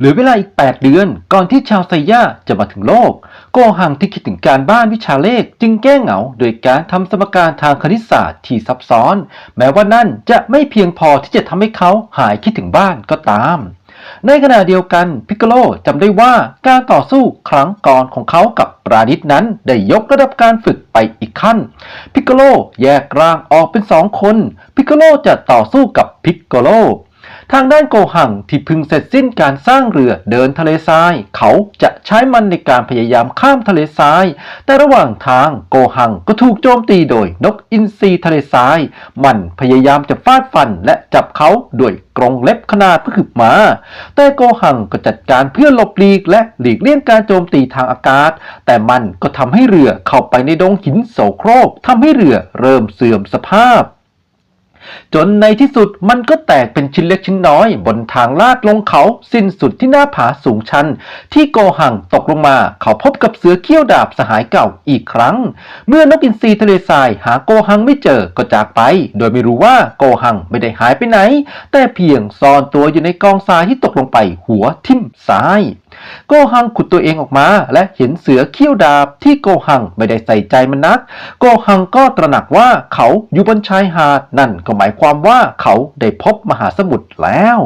เหลือเวลาอีก 8 เดือน ก่อนที่ชาวไซย่าจะมาถึงโลก โกหังที่คิดถึงการบ้านวิชาเลขจึงแก้เหงา โดยการทำสมการทางคณิตศาสตร์ที่ซับซ้อน แม้ว่านั่นจะไม่เพียงพอที่จะทำให้เขาหายคิดถึงบ้านก็ตามในขณะเดียวกันพิกโกโลจำได้ว่าการต่อสู้ครั้งก่อนของเขากับปราดิษนั้นได้ยกระดับการฝึกไปอีกขั้น พิกโกโลแยกร่างออกเป็นสองคน พิกโกโลจะต่อสู้กับพิกโกโล ทางด้านโกหังที่พึงเสร็จสิ้นการสร้างเรือเดินทะเลทราย เขาจะใช้มันในการพยายามข้ามทะเลทราย แต่ระหว่างทางโกหังก็ถูกโจมตีโดยนกอินทรีทะเลทราย มันพยายามจะฟาดฟันและจับเขาด้วยกรงเล็บขนาดพึกมา แต่โกหังก็จัดการเพื่อหลบหลีกและหลีกเลี่ยงการโจมตีทางอากาศ แต่มันก็ทำให้เรือเข้าไปในดงหินโสโครกทำให้เรือเริ่มเสื่อมสภาพ จนในที่สุดมันก็แตกเป็นชิ้นเล็กชิ้นน้อย บนทางลาดลงเขาสิ้นสุดที่หน้าผาสูงชัน ที่โกหังตกลงมา เขาพบกับเสือเขี้ยวดาบสหายเก่าอีกครั้ง เมื่อนกอินทรีทะเลทรายหาโกหังไม่เจอก็จากไป โดยไม่รู้ว่าโกหังไม่ได้หายไปไหน แต่เพียงซ่อนตัวอยู่ในกองทรายที่ตกลงไปหัวทิ่มทราย โกหังขุดตัวเองออกมา และเห็นเสือเขี้ยวดาบที่โกหังไม่ได้ใส่ใจมันนัก โกหังก็ตระหนักว่าเขาอยู่บนชายหาดนั่นก็หมายความว่าเขาได้พบมหาสมุทรแล้ว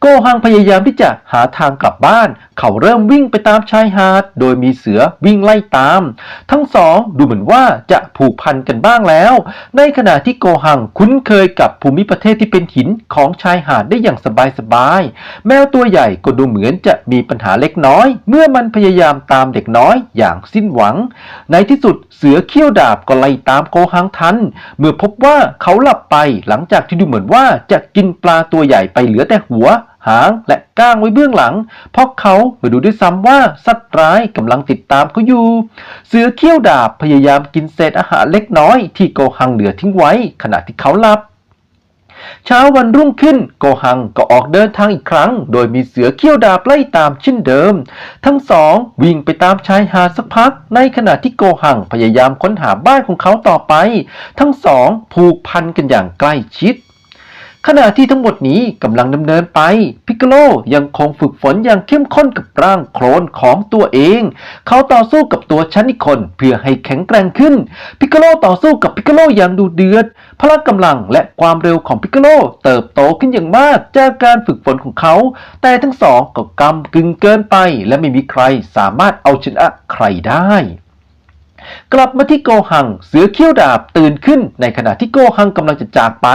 โกหังพยายามที่จะหาทางกลับบ้าน เขาเริ่มวิ่งไปตามชายหาด โดยมีเสือวิ่งไล่ตาม ทั้งสองดูเหมือนว่าจะผูกพันกันบ้างแล้ว ในขณะที่โกหังคุ้นเคยกับภูมิประเทศที่เป็นหินของชายหาดได้อย่างสบายๆ แมวตัวใหญ่ก็ดูเหมือนจะมีปัญหาเล็กน้อย เมื่อมันพยายามตามเด็กน้อยอย่างสิ้นหวัง ในที่สุดเสือเขี้ยวดาบก็ไล่ตามโกหังทัน เมื่อพบว่าเขาหลับไปหลังจากที่ดูเหมือนว่าจะกินปลาตัวใหญ่ไปเหลือแต่หัว หางและก้างไว้เบื้องหลัง เพราะเขาไม่ดูด้วยซ้ำว่าสัตว์ร้ายกำลังติดตามเขาอยู่ เสือเขี้ยวดาบพยายามกินเศษอาหารเล็กน้อยที่โกหังเหลือทิ้งไว้ ขณะที่เขาหลับเช้าวันรุ่งขึ้นโกหังก็ออกเดินทางอีกครั้ง โดยมีเสือเขี้ยวดาบไล่ตามเช่นเดิม ทั้งสองวิ่งไปตามชายหาดสักพัก ในขณะที่โกหังพยายามค้นหาบ้านของเขาต่อไป ทั้งสองผูกพันกันอย่างใกล้ชิด ขณะที่ทั้งหมดนี้กำลังดำเนินไป พิกโกโลยังคงฝึกฝนอย่างเข้มข้นกับร่างโคลนของตัวเอง เขาต่อสู้กับตัวชั้นอีกคนเพื่อให้แข็งแกร่งขึ้น พิกโกโลต่อสู้กับพิกโกโลอย่างดูเดือด พละกำลังและความเร็วของพิกโกโลเติบโตขึ้นอย่างมากจากการฝึกฝนของเขา แต่ทั้งสองก็กำกึ่งเกินไป และไม่มีใครสามารถเอาชนะใครได้ กลับมาที่โกหัง เสือเขี้ยวดาบตื่นขึ้น ในขณะที่โกหังกำลังจะจากไป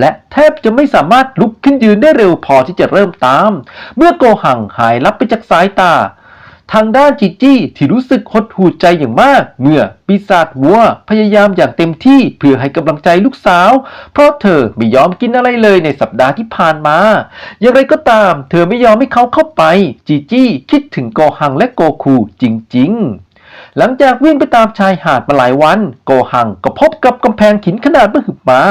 และแทบจะไม่สามารถลุกขึ้นยืนได้เร็วพอที่จะเริ่มตาม เมื่อโกหังหายลับไปจากสายตา ทางด้านจีจี้ที่รู้สึกหดหู่ใจอย่างมาก เมื่อปีศาจวัวพยายามอย่างเต็มที่เพื่อให้กำลังใจลูกสาว เพราะเธอไม่ยอมกินอะไรเลยในสัปดาห์ที่ผ่านมา อย่างไรก็ตาม เธอไม่ยอมให้เขาเข้าไป จีจี้คิดถึงโกหังและโกคูจริง ๆ หลังจากวิ่งไปตามชายหาดมาหลายวัน โกหังก็พบกับกำแพงหินขนาดมหึมา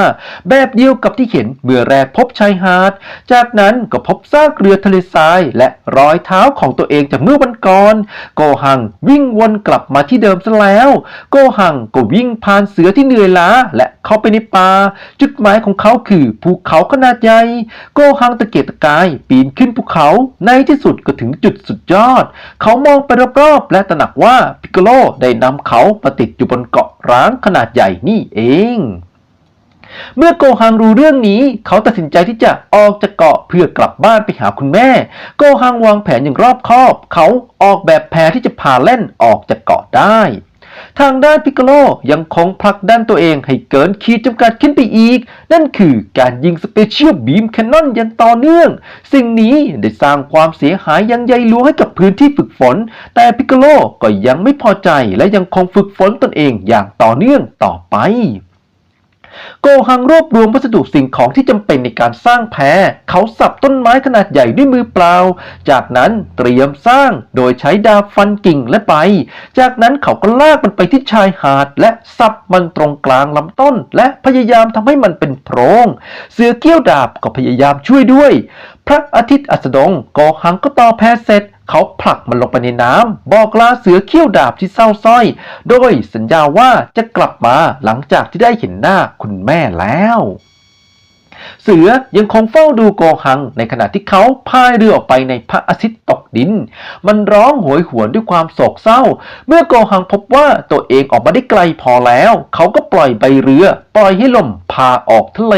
แบบเดียวกับที่เห็นเมื่อแรกพบชายหาด จากนั้นก็พบซากเรือทะเลทราย และรอยเท้าของตัวเองจากเมื่อวันก่อน โกหังวิ่งวนกลับมาที่เดิมซะแล้ว โกหังก็วิ่งผ่านเสือที่เหนื่อยล้า และเข้าไปในป่าจุดหมายของเขาคือภูเขาขนาดใหญ่ โกหังตะเกียกตะกาย ปีนขึ้นภูเขาในที่สุดก็ถึงจุดสุดยอด เขามองไปรอบๆและตระหนักว่าพิกโลได้นำเขามาติดอยู่บนเกาะร้างขนาดใหญ่นี่เอง เมื่อโกฮังรู้เรื่องนี้ เขาตัดสินใจที่จะออกจากเกาะเพื่อกลับบ้านไปหาคุณแม่ โกฮังวางแผนอย่างรอบคอบ เขาออกแบบแผนที่จะพาเล่นออกจากเกาะได้ ทางด้านพิกโกโลยังคงผลักดันตัวเองให้เกินขีดจำกัดขึ้นไปอีก นั่นคือการยิงสเปเชียลบีมแคนนอนอย่างต่อเนื่อง สิ่งนี้ได้สร้างความเสียหายอยังใหญ่หลวงให้กับพื้นที่ฝึกฝน แต่พิกโกโลก็ยังไม่พอใจและยังคงฝึกฝนตนเองอย่างต่อเนื่องต่อไป โกหังรวบรวมวัสดุสิ่งของที่จำเป็นในการสร้างแพเขาสับต้นไม้ขนาดใหญ่ด้วยมือเปล่า จากนั้นเตรียมสร้างโดยใช้ดาบฟันกิ่งและใบจากนั้นเขาก็ลากมันไปที่ชายหาด และสับมันตรงกลางลำต้น และพยายามทำให้มันเป็นโพรง เสือเกี้ยวดาบก็พยายามช่วยด้วย พระอาทิตย์อัสดงโกหังก็ต่อแพเสร็จ เขาผลักมันลงไปในน้ำบอกลาเสือเขี้ยวดาบที่เศร้าส้อย โดยสัญญาว่าจะกลับมาหลังจากที่ได้เห็นหน้าคุณแม่แล้ว เสือยังคงเฝ้าดูโกหัง ในขณะที่เขาพายเรือออกไปในพระอาทิตย์ตกดิน มันร้องโหยหวนด้วยความโศกเศร้า เมื่อโกหังพบว่าตัวเองออกมาได้ไกลพอแล้ว เขาก็ปล่อยใบเรือ ปล่อยให้ลมพาออกทะเล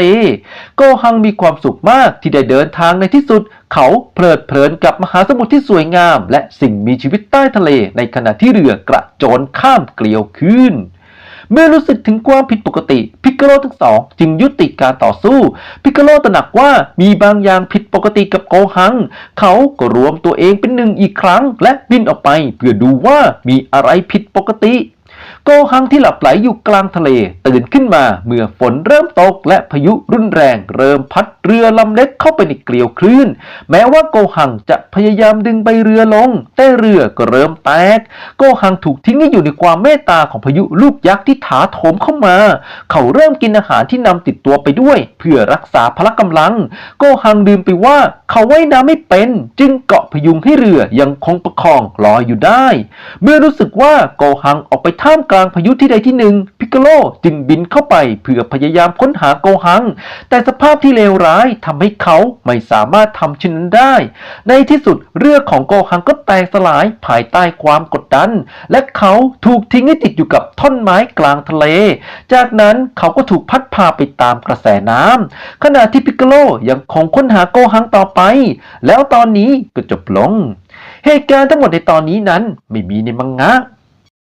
โกหังมีความสุขมากที่ได้เดินทางในที่สุด เขาเพลิดเพลินกับมหาสมุทรที่สวยงาม และสิ่งมีชีวิตใต้ทะเลในขณะที่เรือกระโจนข้ามเกลียวขึ้น เมื่อรู้สึกถึงความผิดปกติ พิกโกโลทั้งสองจึงยุติการต่อสู้ พิกโกโลตระหนักว่ามีบางอย่างผิดปกติกับโกหัง เขาก็รวมตัวเองเป็นหนึ่งอีกครั้ง และบินออกไปเพื่อดูว่ามีอะไรผิดปกติ โกหังที่หลับไหลอยู่กลางทะเล ตื่นขึ้นมาเมื่อฝนเริ่มตกและพายุรุนแรง เริ่มพัดเรือลำเล็กเข้าไปในเกลียวคลื่น แม้ว่าโกหังจะพยายามดึงใบเรือลง แต่เรือก็เริ่มแตก โกหังถูกทิ้งให้อยู่ในความเมตตาของพายุลูกยักษ์ที่ถาโถมเข้ามา เขาเริ่มกินอาหารที่นำติดตัวไปด้วย เพื่อรักษาพละกำลัง โกหังลืมไปว่าเขาว่ายน้ำไม่เป็น จึงเกาะพยุงให้เรือยังคงประคองลอยอยู่ได้ เมื่อรู้สึกว่าโกหังออกไปท่ามกลางพายุที่ใดที่หนึ่ง พิกโลจึงบินเข้าไปเพื่อพยายามค้นหาโกหัง แต่สภาพที่เลวร้ายทำให้เขาไม่สามารถทำเช่นนั้นได้ ในที่สุดเรือของโกหังก็แตกสลายภายใต้ความกดดัน และเขาถูกทิ้งให้ติดอยู่กับท่อนไม้กลางทะเล จากนั้นเขาก็ถูกพัดพาไปตามกระแสน้ำขณะที่พิกโกโลยังคงค้นหาโกหังต่อไป แล้วตอนนี้ก็จบลง เหตุการณ์ทั้งหมดในตอนนี้นั้นไม่มีในมังงะ